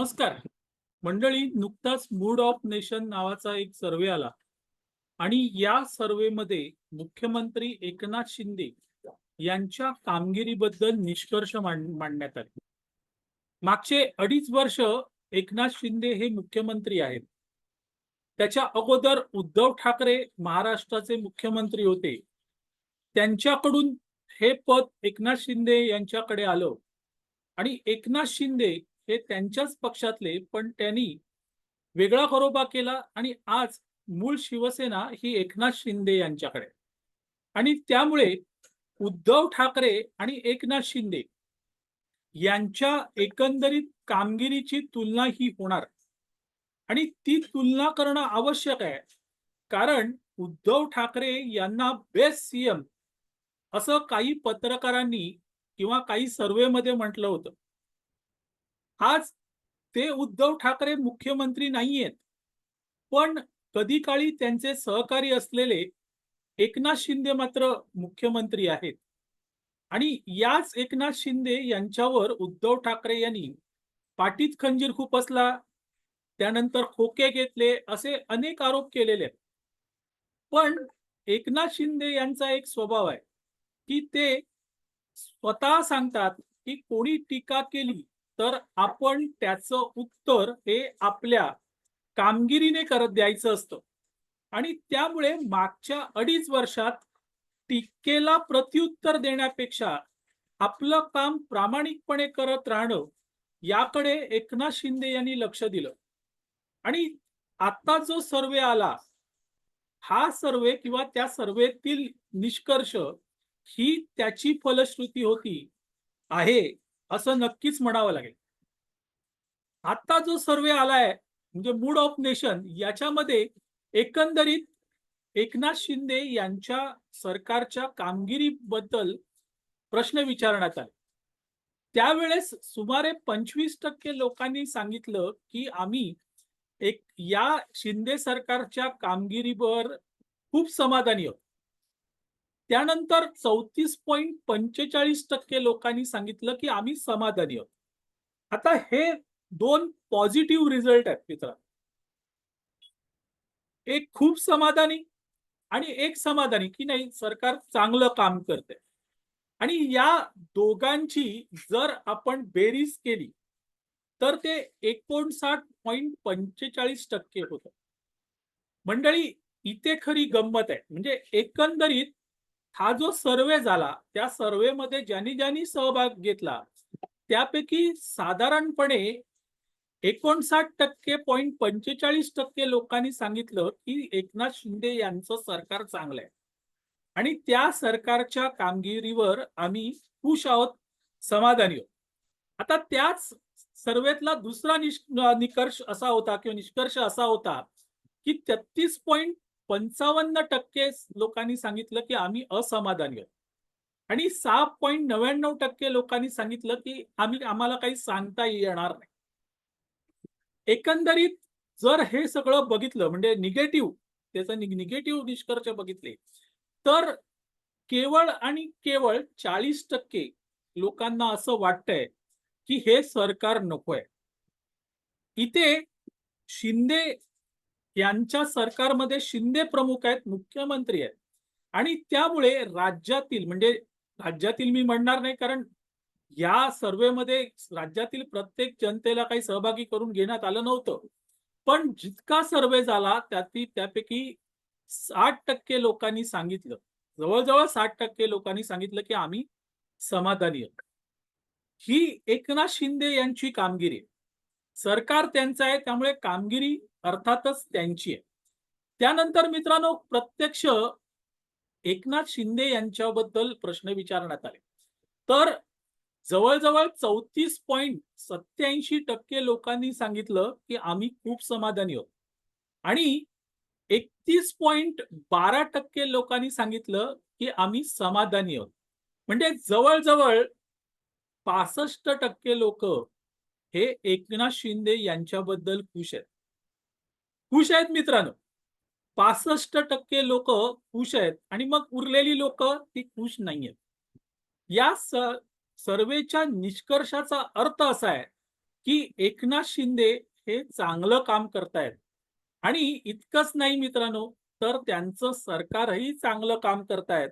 नमस्कार. मंडळी नुकताच मूड ऑफ नेशन नावाचा एक सर्वे आला. आणि या सर्वेमध्ये मुख्यमंत्री एकनाथ शिंदे यांच्या कामगिरीबद्दल निष्कर्ष मांडण्यात आले. मागचे अडीच वर्ष एकनाथ शिंदे हे मुख्यमंत्री आहेत. त्याच्या अगोदर उद्धव ठाकरे महाराष्ट्राचे मुख्यमंत्री होते. त्यांच्याकडून हे पद एकनाथ शिंदे यांच्याकडे आलं. आणि एकनाथ शिंदे हे त्यांच्याच पक्षातले पण त्यांनी वेगळा खरोबा केला आणि आज मूळ शिवसेना ही एकनाथ शिंदे यांच्याकडे. आणि त्यामुळे उद्धव ठाकरे आणि एकनाथ शिंदे यांच्या एकंदरीत कामगिरीची तुलना ही होणार. आणि ती तुलना करणं आवश्यक आहे. कारण उद्धव ठाकरे यांना बेस्ट सीएम असं काही पत्रकारांनी किंवा काही सर्वेमध्ये म्हटलं होतं. आज ते उद्धव ठाकरे मुख्यमंत्री नाहीयेत. पण कधी काळी त्यांचे सहकारी असलेले एकनाथ शिंदे मात्र मुख्यमंत्री आहेत. आणि याच एकनाथ शिंदे यांच्यावर उद्धव ठाकरे यांनी पाठीत खंजीर खुपसला त्यानंतर खोके घेतले असे अनेक आरोप केलेले आहेत. पण एकनाथ शिंदे यांचा एक स्वभाव आहे की ते स्वतः सांगतात की कोणी टीका केली तर आपण त्याचं उत्तर हे आपल्या कामगिरीने करत द्यायचं असतं. आणि त्यामुळे मागच्या अडीच वर्षात टीकेला प्रत्युत्तर देण्यापेक्षा आपलं काम प्रामाणिकपणे करत राहणं याकडे एकनाथ शिंदे यांनी लक्ष दिलं. आणि आता जो सर्वे आला हा सर्वे किंवा त्या सर्वेतील निष्कर्ष ही त्याची फलश्रुती होती आहे. असं नक्कीच म्हणावं लागेल. आता जो सर्वे आलाय म्हणजे मूड ऑफ नेशन याच्यामध्ये एकंदरीत एकनाथ शिंदे यांच्या सरकारच्या कामगिरीबद्दल प्रश्न विचारण्यात आले. त्यावेळेस सुमारे पंचवीस टक्के लोकांनी सांगितलं की आम्ही एक या शिंदे सरकारच्या कामगिरीवर खूप समाधानी आहोत. त्यानंतर चौतीस पॉईंट पंचेचाळीस टक्के लोकांनी सांगितलं की आम्ही समाधानी आहोत. आता हे दोन पॉझिटिव्ह रिझल्ट आहेत मित्र एक खूप समाधानी आणि एक समाधानी की नाही सरकार चांगलं काम करते आणि या दोघांची जर आपण बेरीज केली तर ते एकोणसाठ पॉईंट पंचेचाळीस टक्के होत. मंडळी इथे खरी गंमत आहे. म्हणजे एकंदरीत हा जो सर्वे झाला त्या सर्वेमध्ये ज्यांनी ज्यांनी सहभाग घेतला त्यापैकी साधारणपणे एकोणसाठ टक्के पॉईंट पंचेचाळीस टक्के लोकांनी सांगितलं की एकनाथ शिंदे यांचं सरकार चांगलं आहे आणि त्या सरकारच्या कामगिरीवर आम्ही खुश आहोत समाधानी आहोत. आता त्याच सर्वेतला दुसरा निष्कर्ष असा होता किंवा निष्कर्ष असा होता की तेहतीस पॉईंट पंचावन्न टक्के लोकांनी सांगितलं की आम्ही असमाधानी आहोत. आणि सहा पॉईंट नव्याण्णव टक्के लोकांनी सांगितलं की आम्ही आम्हाला काही सांगता येणार नाही. एकंदरीत जर हे सगळं बघितलं म्हणजे निगेटिव्ह त्याचा निगेटिव्ह निष्कर्ष बघितले तर केवळ आणि केवळ चाळीस टक्के लोकांना असं वाटतंय की हे सरकार नकोय. इथे शिंदे यांच्या सरकारमध्ये शिंदे प्रमुख आहेत मुख्यमंत्री आहेत. आणि त्यामुळे राज्यातील म्हणजे राज्यातील मी म्हणणार नाही कारण या सर्वेमध्ये राज्यातील प्रत्येक जनतेला काही सहभागी करून घेण्यात आलं नव्हतं. पण जितका सर्वे झाला त्यातील त्यापैकी साठ टक्के लोकांनी सांगितलं. जवळजवळ साठ टक्के लोकांनी सांगितलं की आम्ही समाधानी आहोत. ही एकनाथ शिंदे यांची कामगिरी आहे. सरकार त्यांचं आहे त्यामुळे कामगिरी अर्थातच त्यांची आहे. त्यानंतर मित्रांनो प्रत्यक्ष एकनाथ शिंदे यांच्याबद्दल प्रश्न विचारण्यात आले. तर जवळजवळ चौतीस पॉईंट सत्याऐंशी टक्के लोकांनी सांगितलं की आम्ही खूप समाधानी आहोत. आणि एकतीस पॉईंट बारा टक्के लोकांनी सांगितलं की आम्ही समाधानी आहोत. म्हणजे जवळजवळ पासष्ट टक्के लोक हे एकनाथ शिंदे यांच्याबद्दल खुश आहेत. खुश आहेत मित्रांनो. पासष्ट टक्के लोक खुश आहेत आणि मग उरलेली लोक ती खुश नाहीयेत या सर्वेच्या निष्कर्षाचा अर्थ असा आहे की एकनाथ शिंदे हे चांगलं काम करतायत. आणि इतकंच नाही मित्रांनो तर त्यांचं सरकारही चांगलं काम करतायत.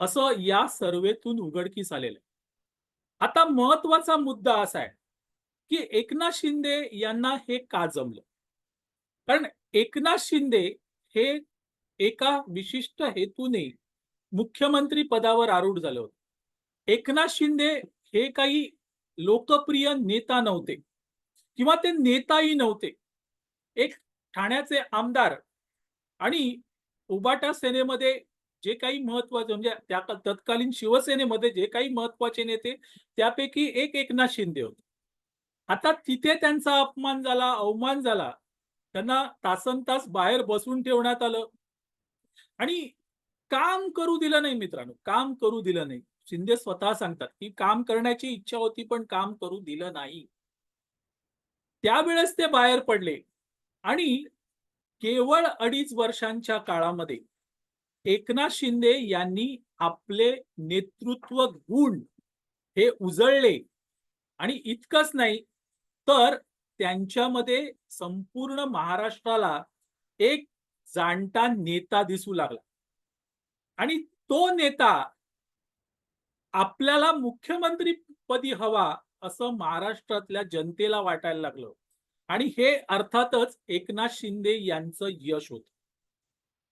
असं या सर्वेतून उघडकीस आलेलं आहे. आता महत्त्वाचा मुद्दा असा आहे की एकनाथ शिंदे यांना हे का जमलं? कारण एकनाथ शिंदे हे एका विशिष्ट हेतूने मुख्यमंत्री पदावर आरूढ झाले होते. एकनाथ शिंदे हे काही लोकप्रिय नेता नव्हते किंवा ते नेताही नव्हते. एक ठाण्याचे आमदार आणि उबाटा सेनेमध्ये जे काही महत्त्वाचे म्हणजे त्या तत्कालीन शिवसेनेमध्ये जे काही महत्त्वाचे नेते त्यापैकी एक एकनाथ शिंदे होते. आता तिथे त्यांचा अपमान झाला अवमान झाला त्यांना तासन तास बाहेर बसून ठेवण्यात आलं. आणि काम करू दिलं नाही मित्रांनो काम करू दिलं नाही. शिंदे स्वतः सांगतात की काम करण्याची इच्छा होती पण काम करू दिलं नाही. त्यावेळेस ते बाहेर पडले. आणि केवळ अडीच वर्षांच्या काळामध्ये एकनाथ शिंदे यांनी आपले नेतृत्व गुण हे उजळले. आणि इतकंच नाही तर त्यांच्यामध्ये संपूर्ण महाराष्ट्राला एक जाणता नेता दिसू लागला. आणि तो नेता आपल्याला मुख्यमंत्री पदी हवा असं महाराष्ट्रातल्या जनतेला वाटायला लागलं. आणि हे अर्थातच एकनाथ शिंदे यांचं यश होत.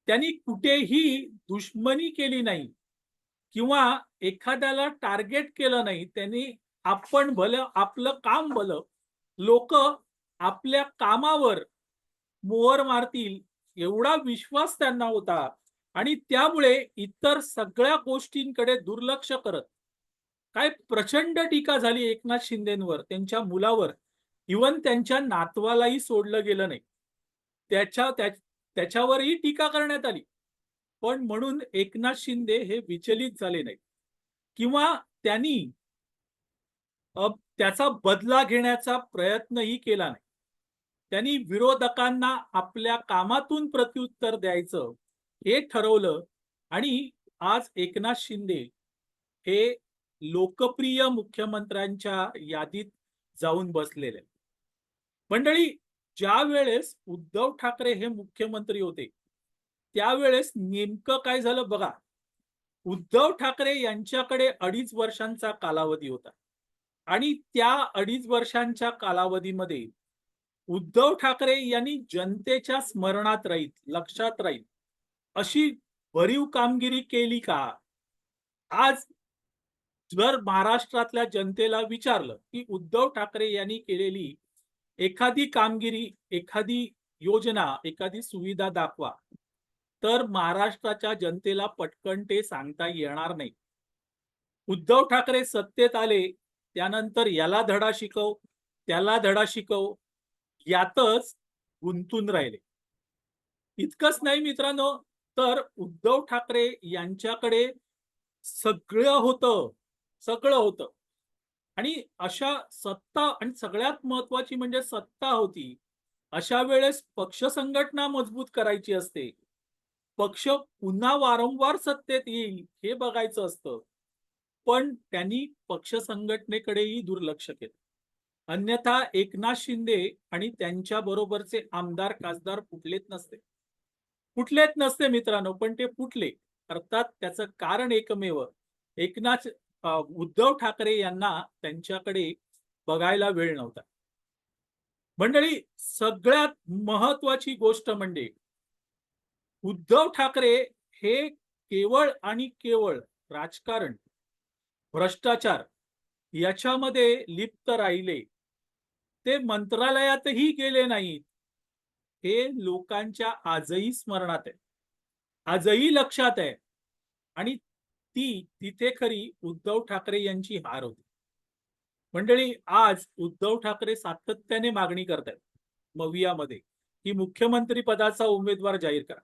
त्यांनी कुठेही दुश्मनी केली नाही किंवा एखाद्याला टार्गेट केलं नाही. त्यांनी आपण भलं आपलं काम भलं लोक आपल्या कामावर मोहर मारतील एवढा विश्वास त्यांना होता. आणि त्यामुळे इतर सगळ्या गोष्टींकडे दुर्लक्ष करत काय प्रचंड टीका झाली एकनाथ शिंदेवर त्यांच्या मुलावर. इवन त्यांच्या नातवालाही सोडलं गेलं नाही. त्याच्या त्याच्यावरही टीका करण्यात आली. पण म्हणून एकनाथ शिंदे हे विचलित झाले नाही किंवा त्यांनी अ, त्याचा बदला घेण्याचा प्रयत्नही केला नाही. त्यांनी विरोधकांना आपल्या कामातून प्रत्युत्तर द्यायचं हे ठरवलं आणि आज एकनाथ शिंदे हे लोकप्रिय मुख्यमंत्र्यांच्या यादीत जाऊन बसलेले मंडळी ज्या वेळेस उद्धव ठाकरे हे मुख्यमंत्री होते त्यावेळेस नेमकं काय झालं बघा. उद्धव ठाकरे यांच्याकडे अडीच वर्षांचा कालावधी होता. आणि त्या अडीच वर्षांच्या कालावधीमध्ये उद्धव ठाकरे यांनी जनतेच्या स्मरणात राहील लक्षात राहील. अशी भरीव कामगिरी केली का? आज जर महाराष्ट्रातल्या जनतेला विचारलं की उद्धव ठाकरे यांनी केलेली एखादी कामगिरी एखादी योजना एखादी सुविधा दाखवा तर महाराष्ट्राच्या जनतेला पटकन ते सांगता येणार नाही. उद्धव ठाकरे सत्तेत आले त्यानंतर याला धडा शिकव त्याला धडा शिकव यातच गुंतून राहिले. इतकंच नाही मित्रांनो तर उद्धव ठाकरे यांच्याकडे सगळं होतं सगळं होतं. आणि अशा सत्ता आणि सगळ्यात महत्वाची म्हणजे सत्ता होती अशा वेळेस पक्ष संघटना मजबूत करायची असते. पक्ष पुन्हा वारंवार सत्तेत येईल हे बघायचं असतं. पण त्यांनी पक्ष संघटनेकडेही दुर्लक्ष केलं. अन्यथा एकनाथ शिंदे आणि त्यांच्या बरोबरचे आमदार खासदार फुटलेत नसते. फुटलेत नसते मित्रांनो पण ते फुटले. अर्थात त्याचं कारण एकमेव एकनाथ उद्धव ठाकरे यांना त्यांच्याकडे बघायला वेळ नव्हता. मंडळी सगळ्यात महत्वाची गोष्ट म्हणजे उद्धव ठाकरे हे केवळ आणि केवळ राजकारण भ्रष्टाचार याच्यामध्ये लिप्त राहिले. ते मंत्रालयातही गेले नाहीत. हे लोकांच्या आजही स्मरणात आहे. आजही लक्षात आहे. आणि ती तिथे खरी उद्धव ठाकरे यांची हार होती. मंडळी आज उद्धव ठाकरे सातत्याने मागणी करतायत मवियामध्ये की मुख्यमंत्री पदाचा उमेदवार जाहीर करा.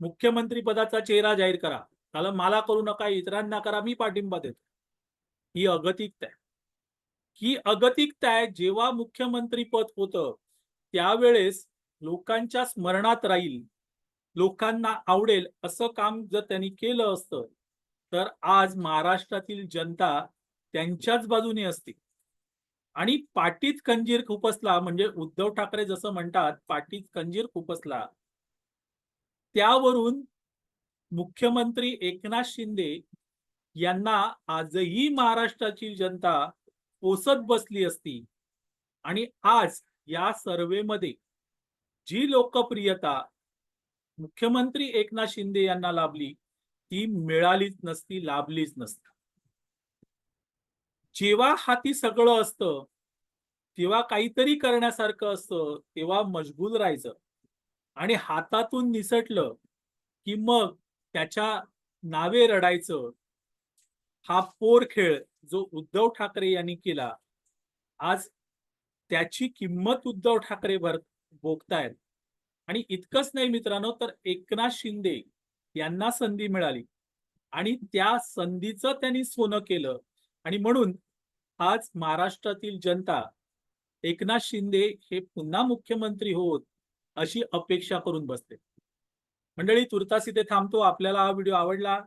मुख्यमंत्री पदाचा चेहरा जाहीर करा. त्याला मला करू नका इतरांना करा मी पाठिंबा देतो. ही अगतिकता आहे. ही अगतिकता आहे जेव्हा मुख्यमंत्री पद होतं त्यावेळेस लोकांच्या स्मरणात राहील लोकांना आवडेल असं काम जर त्यांनी केलं असतं तर आज महाराष्ट्रातील जनता त्यांच्याच बाजूने असते. आणि पाटीत कंजीर खुपसला म्हणजे उद्धव ठाकरे जसं म्हणतात पाटीत कंजीर खुपसला त्यावरून मुख्यमंत्री एकनाथ शिंदे यांना आजही महाराष्ट्राची जनता पोसत बसली असती. आणि आज या सर्वेमध्ये जी लोकप्रियता मुख्यमंत्री एकनाथ शिंदे यांना लाभली ती मिळालीच नसती लाभलीच नसती. जेव्हा हाती सगळं असतं तेव्हा काहीतरी करण्यासारखं असतं तेव्हा मशगूल राहायचं. आणि हातातून निसटलं की मग त्याच्या नावे रडायचं हा पोर खेळ जो उद्धव ठाकरे यांनी केला आज त्याची किंमत उद्धव ठाकरे भर भोगतायत. आणि इतकंच नाही मित्रांनो तर एकनाथ शिंदे यांना संधी मिळाली. आणि त्या संधीचं त्यांनी सोनं केलं. आणि म्हणून आज महाराष्ट्रातील जनता एकनाथ शिंदे हे पुन्हा मुख्यमंत्री होत अशी अपेक्षा करून बसते. मंडळी तुर्तास इथे थांबतो. आपल्याला हा व्हिडिओ आवडला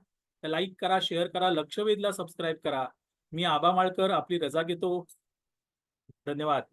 तर लाईक करा शेअर करा लक्षवेधला सबस्क्राईब करा. मी आबा माळकर आपली रजा घेतो. धन्यवाद.